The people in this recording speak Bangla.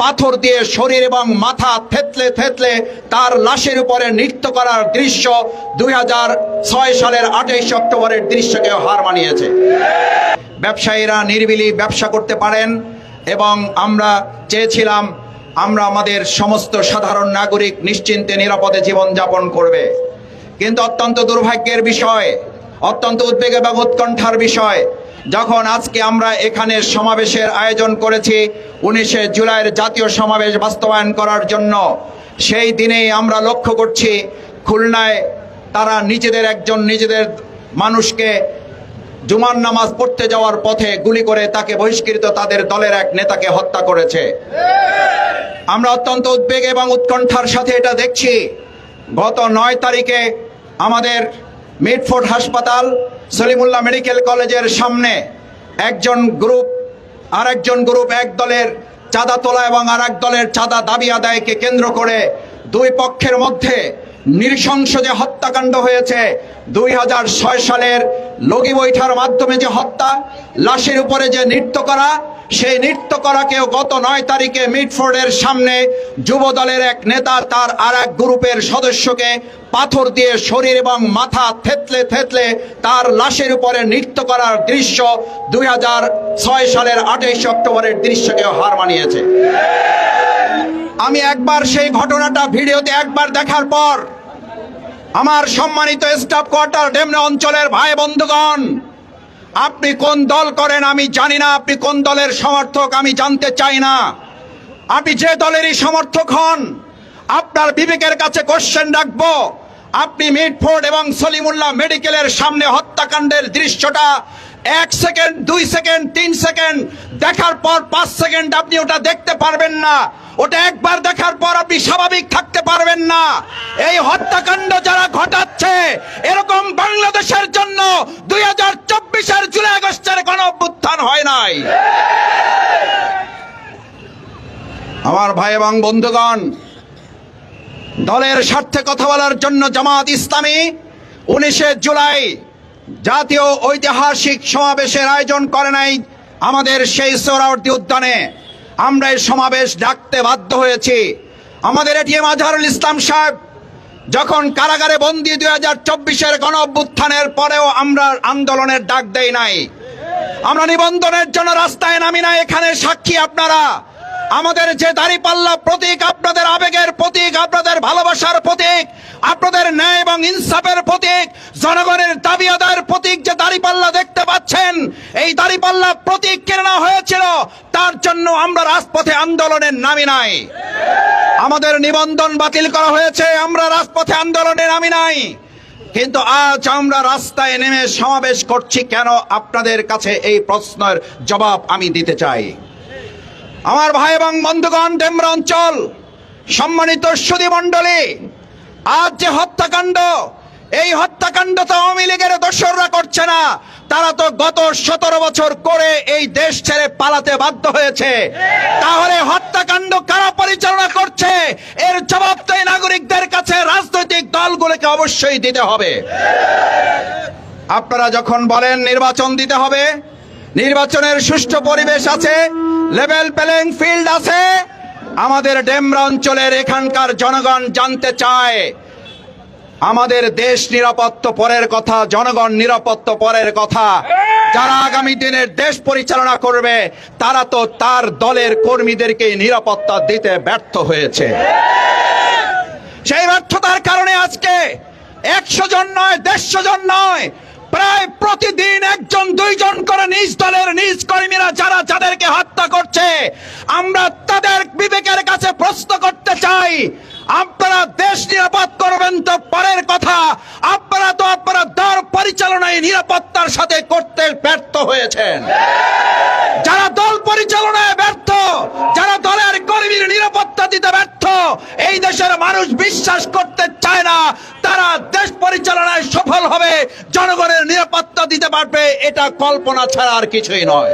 পাথর দিয়ে শরীর এবং মাথা থেতলে থেতলে তার লাশের উপরে নৃত্য করার দৃশ্য দুই হাজার ছয় সালের আঠাইশ অক্টোবরের দৃশ্যকে হার মানিয়েছে। ব্যবসায়ীরা নিরিবিলি ব্যবসা করতে পারেন এবং আমরা চেয়েছিলাম আমরা আমাদের সমস্ত সাধারণ নাগরিক নিশ্চিন্তে নিরাপদে জীবনযাপন করবে। কিন্তু অত্যন্ত দুর্ভাগ্যের বিষয়, অত্যন্ত উদ্বেগ এবং উৎকণ্ঠার বিষয় যখন আজকে আমরা এখানে সমাবেশের আয়োজন করেছি, উনিশে জুলাইয়ের জাতীয় সমাবেশ বাস্তবায়ন করার জন্য, সেই দিনেই আমরা লক্ষ্য করছি, খুলনায় তারা নিজেদের একজন নিজেদের মানুষকে জুমার নামাজ পড়তে যাওয়ার পথে গুলি করে তাকে বহিষ্কৃত তাদের দলের এক নেতাকে হত্যা করেছে। আমরা অত্যন্ত উদ্বেগ এবং উৎকণ্ঠার সাথে এটা দেখছি। গত নয় তারিখে আমাদের মিটফোর্ড হাসপাতাল সলিমুল্লাহ মেডিকেল কলেজের সামনে একজন গ্রুপ আর একজন গ্রুপ এক দলের চাঁদা তোলা এবং আর এক দলের চাঁদা দাবি আদায়কে কেন্দ্র করে দুই পক্ষের মধ্যে নৃশংস যে হত্যাকাণ্ড হয়েছে দুই হাজার ছয় সালের লগি বৈঠার মাধ্যমে যে হত্যা, লাশের উপরে যে নৃত্য করা, সেই নৃত্য করাকেও গত নয় তারিখে মিটফোর্ডের সামনে যুব দলের এক নেতা তার আর এক গ্রুপের সদস্যকে পাথর দিয়ে শরীর এবং মাথা থেতলে থেতলে তার লাশের উপরে নৃত্য করার দৃশ্য দুই হাজার ছয় সালের আঠাইশ অক্টোবরের দৃশ্যকে হার মানিয়েছে। আমি একবার সেই ঘটনাটা ভিডিওতে একবার দেখার পর আমার সম্মানিত স্টাফ কোয়ার্টার ডেমরা অঞ্চলের ভাই বন্ধুগণ, আপনি কোন দল করেন আমি জানি না, আপনি কোন দলের সমর্থক আমি জানতে চাই না। আপনি যে দলেরই সমর্থক হন, আপনার বিবেকের কাছে কোশ্চেন রাখব। আপনি মিটফোর্ড এবং সলিমুল্লাহ মেডিকেলের সামনে হত্যাকাণ্ডের দৃশ্যটা এক সেকেন্ড, দুই সেকেন্ড, তিন সেকেন্ড, দেখার পর পাঁচ সেকেন্ড আপনি ওটা দেখতে পারবেন না। ওটা একবার দেখার পর আপনি স্বাভাবিক থাকতে পারবেন না। এই হত্যাকাণ্ড যারা ঘটাচ্ছে, এরকম বাংলাদেশের জন্য দুই হাজার চব্বিশের জুলাই আগস্টের গণ অভ্যুত্থান হয় নাই। আমার ভাই এবং বন্ধুগণ দলের স্বার্থে কথা বলার জন্য জামাত ইসলামী উনিশে জুলাই জাতীয় ঐতিহাসিক সমাবেশের আয়োজন করে নাই আমাদের সেই সোহরাওয়ার্দী উদ্যানে। আমরা এই সমাবেশ ডাকতে বাধ্য হয়েছি। আমাদের এটিএম আজহারুল ইসলাম সাহেব, যখন কারাগারে বন্দি দুই হাজার চব্বিশের গণ অভ্যুত্থানের পরেও আমরা আন্দোলনের ডাক দেই নাই। আমরা নিবন্ধনের জন্য রাস্তায় নামি না এখানে সাক্ষী আপনারা। আমাদের যে দাড়িপাল্লা প্রতীক, আপনাদের আবেগের প্রতীক, আপনাদের ভালোবাসার প্রতীক, আপনাদের ন্যায় এবং ইনসাফের প্রতীক, জনগণের দাবি আদায়ের প্রতীক যে দাড়িপাল্লা দেখতে পাচ্ছেন, এই দাড়িপাল্লা প্রতীক কেনা হয়েছিল, তার জন্য আমরা রাজপথে আন্দোলনের নামি নাই। আমাদের নিবন্ধন বাতিল করা হয়েছে, আমরা রাজপথে আন্দোলনে নামি নাই। কিন্তু আজ আমরা রাস্তায় নেমে সমাবেশ করছি কেন? আপনাদের কাছে এই প্রশ্নের জবাব আমি দিতে চাই। আমার ভাই এবং বন্ধুগণ, ডেমরা অঞ্চল, সম্মানিত সুদী মণ্ডলী, আজ যে হত্যাকাণ্ড, এই হত্যাকাণ্ড তো আওয়ামী লীগের দোসররা করছে না। তারা তো গত সতেরো বছর করে এই দেশ ছেড়ে পালাতে বাধ্য হয়েছে। তাহলে হত্যাকাণ্ড কারা পরিচালনা করছে? এর জবাব তো নাগরিকদের কাছে রাজনৈতিক দলগুলোকে অবশ্যই দিতে হবে। আপনারা যখন বলেন নির্বাচন দিতে হবে নির্বাচনের সুষ্ঠু পরিবেশ আছে লেভেল প্লেইং ফিল্ড আছে। আমাদের ডেমরা অঞ্চলের এখানকার জনগণ জানতে চায়, আমাদের দেশ নিরাপত্ত পরের কথা, জনগণ নিরাপত্ত পরের কথা। যারা আগামী দিনের দেশ পরিচালনা করবে, তারা তো তার দলের কর্মীদেরকে নিরাপত্তা দিতে ব্যর্থ হয়েছে। সেই ব্যর্থতার কারণে আজকে একশো জন নয়, দেড়শো জন নয়, প্রায় নিজ দলের নিজ কর্মীরা যারা যাদেরকে হত্যা করছে, আমরা তাদের বিবেকের কাছে প্রশ্ন করতে চাই, আপনারা দেশ নিরাপদ করবেন তো পরের কথা, আপনারা তো আপনারা দর পরিচালনায় নিরাপত্তার সাথে করতে ব্যর্থ হয়েছেন। যারা দল পরিচালনায় ব্যর্থ, যারা দলের কর্মীর নিরাপত্তা দিতে ব্যর্থ, এই দেশের মানুষ বিশ্বাস করতে চায় না, তারা দেশ পরিচালনায় সফল হবে নিরাপত্তা দিতে পারবে এটা কল্পনা ছাড়া আর কিছুই নয়।